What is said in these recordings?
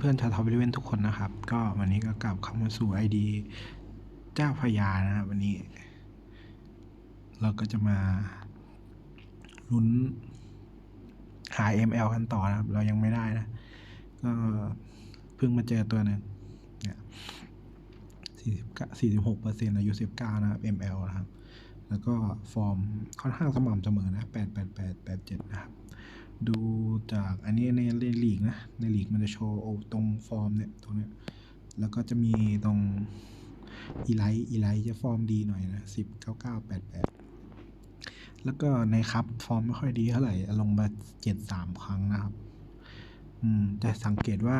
เพื่อนชาวทอวิลเวนทุกคนนะครับ ก็วันนี้ก็กลับเข้ามาสู่ไอดีเจ้าพญานะครับวันนี้ เราก็จะมาลุ้นหา ML กันต่อนะครับ เรายังไม่ได้นะ ก็เพิ่งมาเจอตัวหนึ่งเนี่ยสี่สิบสี่สิบหกเปอร์เซ็นต์อายุสิบเก้านะครับ ML นะครับ แล้วก็ฟอร์มค่อนข้างสม่ำเสมอนะแปดแปดแปดแปดเจ็ดนะครับ ดูจากอันนี้ในในลีกนะ ในลีกมันจะโชว์ตรงฟอร์มเนี่ยตรงเนี้ยแล้วก็จะมีตรงอีไลท์อีไลท์จะฟอร์มดีหน่อยนะสิบเก้าเก้าแปดแปดแล้วก็ในครับฟอร์มไม่ค่อยดีเท่าไหร่ ลงมาเจ็ดสามครั้งนะครับ อืม แต่สังเกตว่า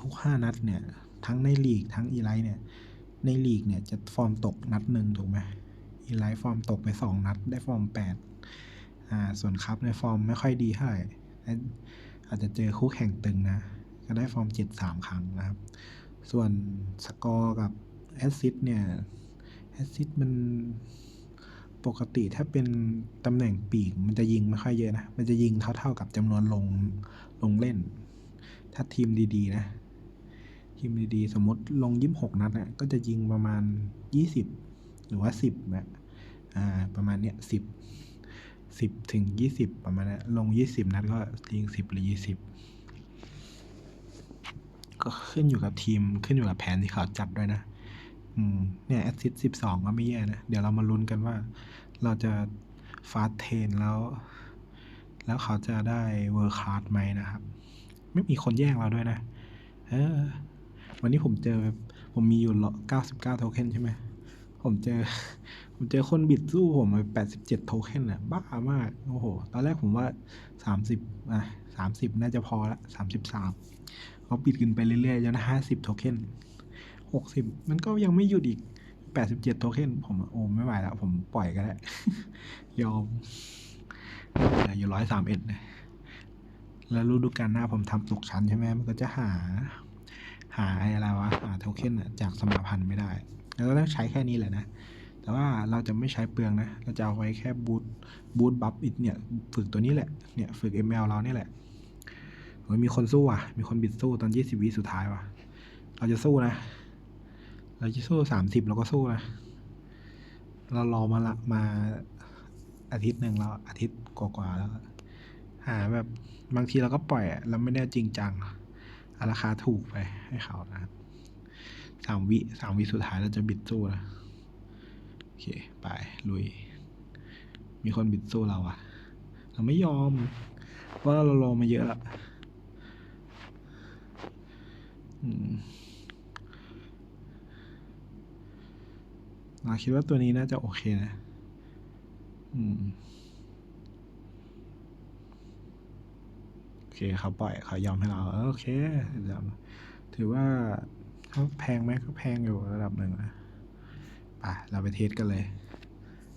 ทุกๆห้านัดเนี่ย ทั้งในลีกทั้งอีไลท์เนี่ย ในลีกเนี่ยจะฟอร์มตกนัดหนึ่งถูกไหมอีไลท์ฟอร์มตกไปสองนัด ได้ฟอร์มแปด อ่าส่วนครับในฟอร์มไม่ค่อยดีเท่าไหร่อาจจะเจอคู่แข่งตึงนะ ก็ได้ฟอร์มเจ็ดสามครั้งนะครับ ส่วนสกอร์กับแอซซิดเนี่ยแอซซิดมันปกติถ้าเป็นตำแหน่งปีกมันจะยิงไม่ค่อยเยอะนะ มันจะยิงเท่าๆกับจำนวนลงลงเล่น ถ้าทีมดีๆนะ ทีมดีๆ สมมติลงยี่หกนัดนะก็จะยิงประมาณยี่สิบหรือว่าสิบแบบอ่าประมาณเนี้ยสิบ สิบถึงยี่สิบประมาณนี้ลงยี่สิบนัดก็ยิงสิบหรือยี่สิบก็ขึ้นอยู่กับทีมขึ้นอยู่กับแผนที่เขาจัดด้วยนะ อืมเนี่ยแอสซิสสิบสองก็ไม่แย่นะ เดี๋ยวเรามาลุ้นกันว่า เราจะฟาสเทนแล้ว แล้วเขาจะได้เวอร์คาร์ดไหมนะครับ ไม่มีคนแย่งเราด้วยนะ เออ วันนี้ผมเจอ ผมมีอยู่เก้าสิบเก้าโทเค็นใช่ไหมผมเจอ ผมเจอคนบิดสู้ผมไปแปดสิบเจ็ดโทเค็นอะ บ้ามาก โอ้โห ตอนแรกผมว่าสามสิบอะสามสิบน่าจะพอละสามสิบสามเขาบิดขึ้นไปเรื่อยๆจนห้าสิบโทเค็นหกสิบมันก็ยังไม่หยุดอีกแปดสิบเจ็ดโทเค็นผมโอ้ไม่ไหวแล้ว ผมปล่อยก็ได้ ยอมเหลืออยู่ร้อยสามเอ็ดนะแล้วรู้ดูการหน้าผมทำตกชั้นใช่ไหมมันก็จะหา หาอะไรวะ หาโทเค็นจากสมาพันธ์ไม่ได้ แล้วก็ต้องใช้แค่นี้แหละนะ แต่ว่าเราจะไม่ใช้เปลืองนะ เราจะเอาไว้แค่บูทบูทบัฟอิดเนี่ย ฝึกตัวนี้แหละ เนี่ย ฝึก ML เราเนี่ยแหละเฮ้ยมีคนสู้อะ มีคนบิดสู้ตอนยี่สิบวิสุดท้ายว่ะ เราจะสู้นะ เราจะสู้สามสิบเราก็สู้นะ เรารอมาละมาอาทิตย์หนึ่งแล้วอาทิตย์กว่าๆแล้ว หาแบบบางทีเราก็ปล่อยเราไม่ได้จริงจังราคาถูกไปให้เขานะครับสามวิสามวิสุดท้ายเราจะบิดสู้นะ เค ไป ลุย มีคนบิดสู้เราอะเราไม่ยอม เพราะเรารอมาเยอะแล้วเราคิดว่าตัวนี้น่าจะโอเคนะ อืมโอเคเขาปล่อยเขายอมให้เราโอเคถือว่าเขาแพงไหมก็แพงอยู่ระดับหนึ่งนะ ไปเราไปเทสกันเลย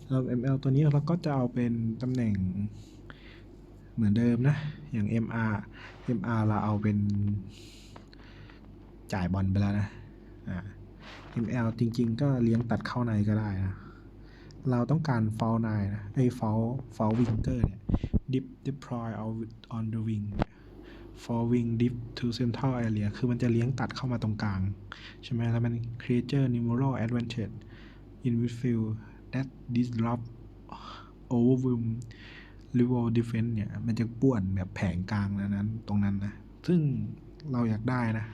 เรา ML ตัวนี้เราก็จะเอาเป็นตำแหน่งเหมือนเดิมนะ อย่าง MR MR เราเอาเป็นจ่ายบอลไปแล้วนะอ่า ML จริง ๆ ก็เลี้ยงตัดเข้าในก็ได้นะ เราต้องการฟอลนายนะไอ้ฟอลฟอลวิงเกอร์เนี่ย dip deploy on the wing for wing dip to central area คือมันจะเลี้ยงตัดเข้ามาตรงกลาง ใช่ไหมแล้วมัน creature numeral advantage in midfield that disrupt overwhelm rival defense เนี่ย มันจะป่วนแบบแผงกลางนั้นตรงนั้นนะ ซึ่งเราอยากได้นะ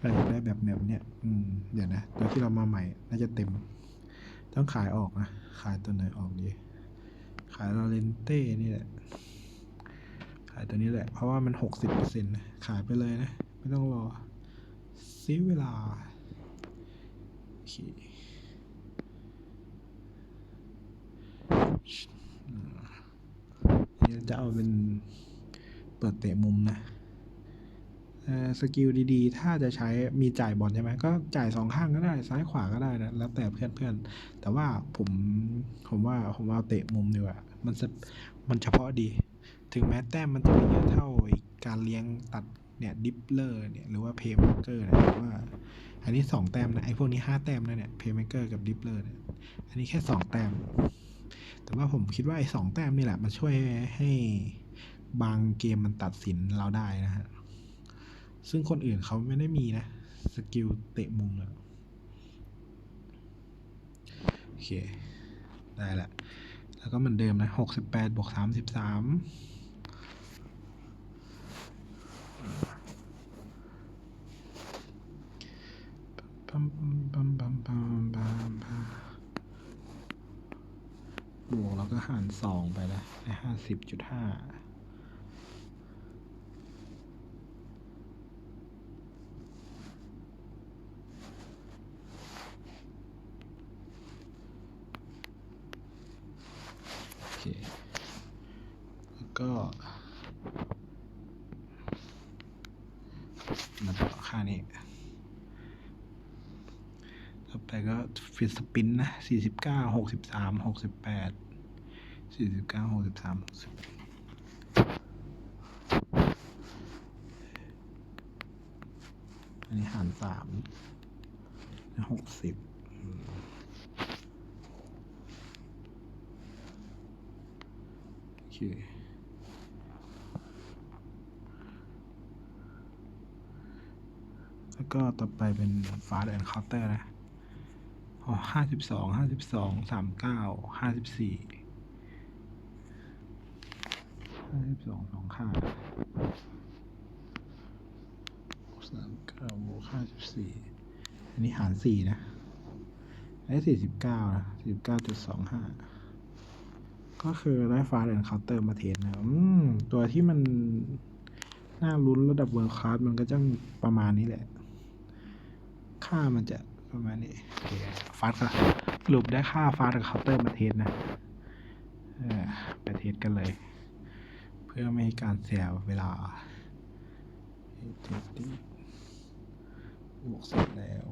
เราอยากได้แบบแบบเนี้ยอืมเดี๋ยวนะตัวที่เรามาใหม่ น่าจะเต็ม ต้องขายออกนะ ขายตัวไหนออกดี ขายลอเรนเต้นี่แหละ ขายตัวนี้แหละ เพราะว่ามันหกสิบเปอร์เซ็นต์นะขายไปเลยนะ ไม่ต้องรอซีเวลาโอเคนี่ จะเอาเป็นเปิดเตะมุมนะสกิลดีๆ ถ้าจะใช้มีจ่ายบอลใช่ไหมก็จ่ายสองข้างก็ได้ซ้ายขวาก็ได้นะแล้วแต่เพื่อนๆ แต่ว่าผมผมว่าผมเอาเตะมุมดีกว่ามันมันเฉพาะดี ถึงแม้แต้มมันจะไม่เยอะเท่าการเลี้ยงตัดเนี่ยดิปเลอร์เนี่ยหรือว่าเพย์เมเกอร์นะแต่ว่า อันนี้สองแต้มนะไอ้พวกนี้ห้าแต้มนะเนี่ยเพย์เมเกอร์กับดิปเลอร์เนี่ยอันนี้แค่สองแต้ม แต่ว่าผมคิดว่าไอ้สองแต้มนี่แหละมันช่วยให้บางเกมมันตัดสินเราได้นะฮะ ซึ่งคนอื่นเขาไม่ได้มีนะ สกิลเตะมุมอะโอเค ได้ละ แล้วก็เหมือนเดิมนะหกสิบแปดบวกสามสิบสามปัมปัมปัมปัมปัมปัมบว ก็หารสองไปแล้วได้ห้าสิบจุดห้าโอเคแล้วก็มาต่อค่านี้ต่อไปก็ฟิตสปินนะสี่สิบเก้าหก สี่สิบเก้าหกสิบสามหกสิบอันนี้หารสามหกสิบโอเคแล้วก็ต่อไปเป็นฟาสแอนด์เคาน์เตอร์นะอ๋อห้าสิบสองห้าสิบสองสามเก้าห้าสิบสี่ ห้าสิบสองสองค่าสามเก้าบวกห้าสิบสี่อันนี้หารสี่นะอันนี้สี่สิบเก้านะสี่สิบเก้าจุดสองห้าก็คือได้ฟ้าสแอนเคาน์เตอร์มาเทสนะอืมตัวที่มันน่าลุ้นระดับเวิร์คลาสมันก็จะประมาณนี้แหละ ค่ามันจะประมาณนี้โอเคฟาสก็สรุปได้ค่าฟาสกับเคาน์เตอร์มาเทสนะ เออไปเทสกันเลย พื่อไม่ให้การเสียเวลาบวกเสร็จแล้ว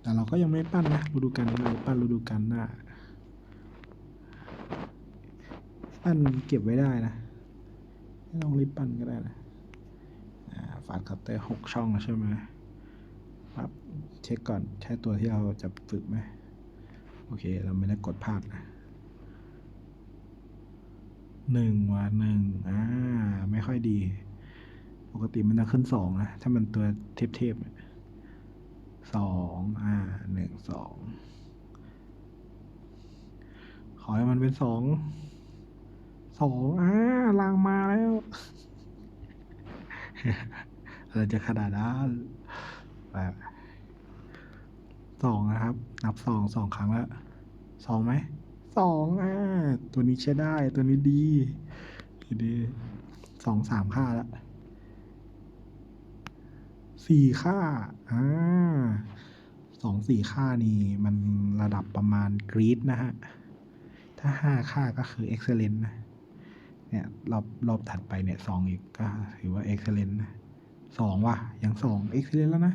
แต่เราก็ยังไม่ปั้นนะฤดูกาลนี้เราปั้นฤดูกาลหน้า ปั้นเก็บไว้ได้นะ ไม่ต้องรีบปั้นก็ได้นะอ่าฟาดคัตเตอร์หกช่องแล้วใช่ไหมครับเช็คก่อนใช่ตัวที่เราจะฝึกไหม โอเค เราไม่ได้กดพลาดนะ หนึ่งว่ะหนึ่งอ่า ไม่ค่อยดี ปกติมันจะขึ้นสองนะ ถ้ามันตัวเทพๆเนี่ยสองอ่าหนึ่งสองขอให้มันเป็นสองสองอ่าลางมาแล้วอะไรจะขนาดนั้นแบบสองนะครับ นับสองสองครั้งแล้วสองไหม สองอ่าตัวนี้ใช้ได้ตัวนี้ดี ดีสองสามค่าแล้วสี่ค่าอ่าสองสี่ค่านี่มันระดับประมาณกรีดนะฮะ ถ้าห้าค่าก็คือ excellent นะ เนี่ย รอบรอบถัดไปเนี่ยสองอีกก็ถือว่า excellent นะสองว่ะยังสอง excellent แล้วนะ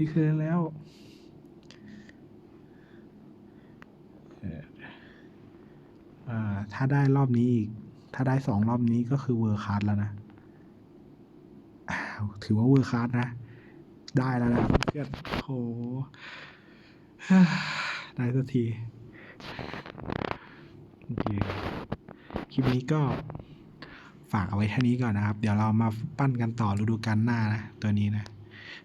excellent แล้ว ถ้าได้รอบนี้อีก ถ้าได้สองรอบนี้ก็คือเวอร์คัสแล้วนะ ถือว่าเวอร์คัสนะ ได้แล้วนะเพื่อนโหได้สักที โอเค คลิปนี้ก็ฝากเอาไว้เท่านี้ก่อนนะครับ เดี๋ยวเรามาปั้นกันต่อฤดูกาลหน้านะ ตัวนี้นะ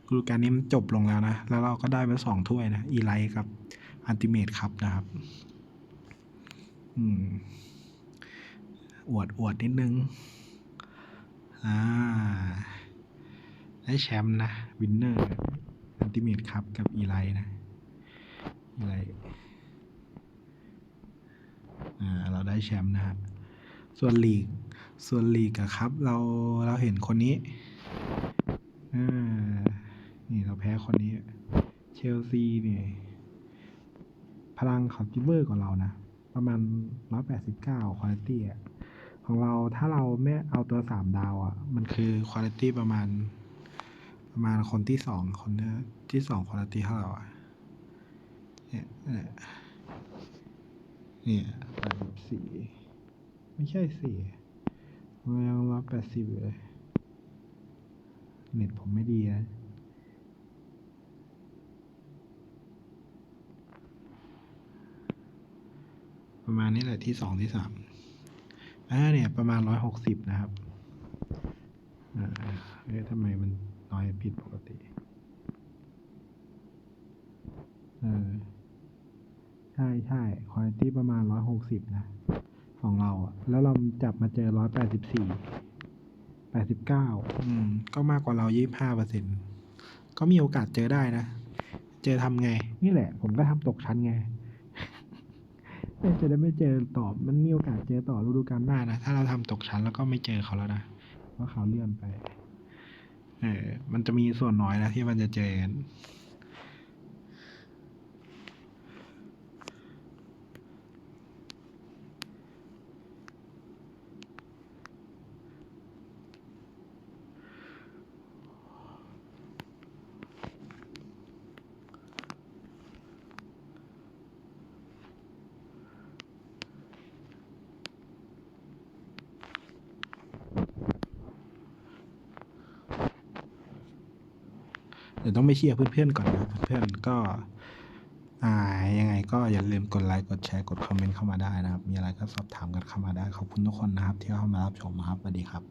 ฤดูกาลนี้มันจบลงแล้วนะ แล้วเราก็ได้มาสองถ้วยนะ อีไลท์กับอันติเมตครับนะครับ อวดอวดนิดนึง อ่า ได้แชมป์นะ วินเนอร์อันติเมตครับกับอีไลนะ อีไลอ่า เราได้แชมป์นะส่วนลีก ส่วนลีกอะครับ เรา เราเห็นคนนี้ อ่า นี่เราแพ้คนนี้ เชลซีเนี่ยพลังเขาจิเวอร์กว่าเรานะ ประมาณร้อยแปดสิบเก้าคุณภาพของเราถ้าเราไม่เอาตัวสามดาวอะมันคือคุณภาพประมาณ ประมาณคนที่สองคนที่สองคุณภาพเท่าไหร่ะเนี่ยเนี่ยเนี่ยแปดสิบสี่ไม่ใช่สี่ยังร้อยแปดสิบอยู่เลยเน็ตผมไม่ดีนะ ประมาณนี้แหละที่สองที่สามอ่าเนี่ย ประมาณร้อยหกสิบนะครับอ่าเอ๊ะทำไมมันน้อยผิดปกติเออใช่ใช่คุณภาพประมาณร้อยหกสิบนะ ของเราอะแล้วเราจับมาเจอร้อยแปดสิบสี่แปดสิบเก้าอืม ก็มากกว่าเรายี่ห้าเปอร์เซ็นก็มีโอกาสเจอได้นะ เจอทำไง นี่แหละ ผมก็ทำตกชั้นไง จะได้ไม่เจอต่อมันมีโอกาสเจอต่อฤดูกาลหน้านะ ถ้าเราทำตกชั้นแล้วก็ไม่เจอเขาแล้วนะเพราะเขาเลื่อนไป เออ มันจะมีส่วนน้อยนะที่มันจะเจอ ดี๋ยวต้องไปเชียร์เพื่อนๆก่อนนะเพื่อนๆก็ อ่ายังไงก็อย่าลืมกดไลค์กดแชร์กดคอมเมนต์เข้ามาได้นะครับ มีอะไรก็สอบถามกันเข้ามาได้ขอบคุณทุกคนนะครับ ที่เข้ามารับชมนะครับสวัสดีครับ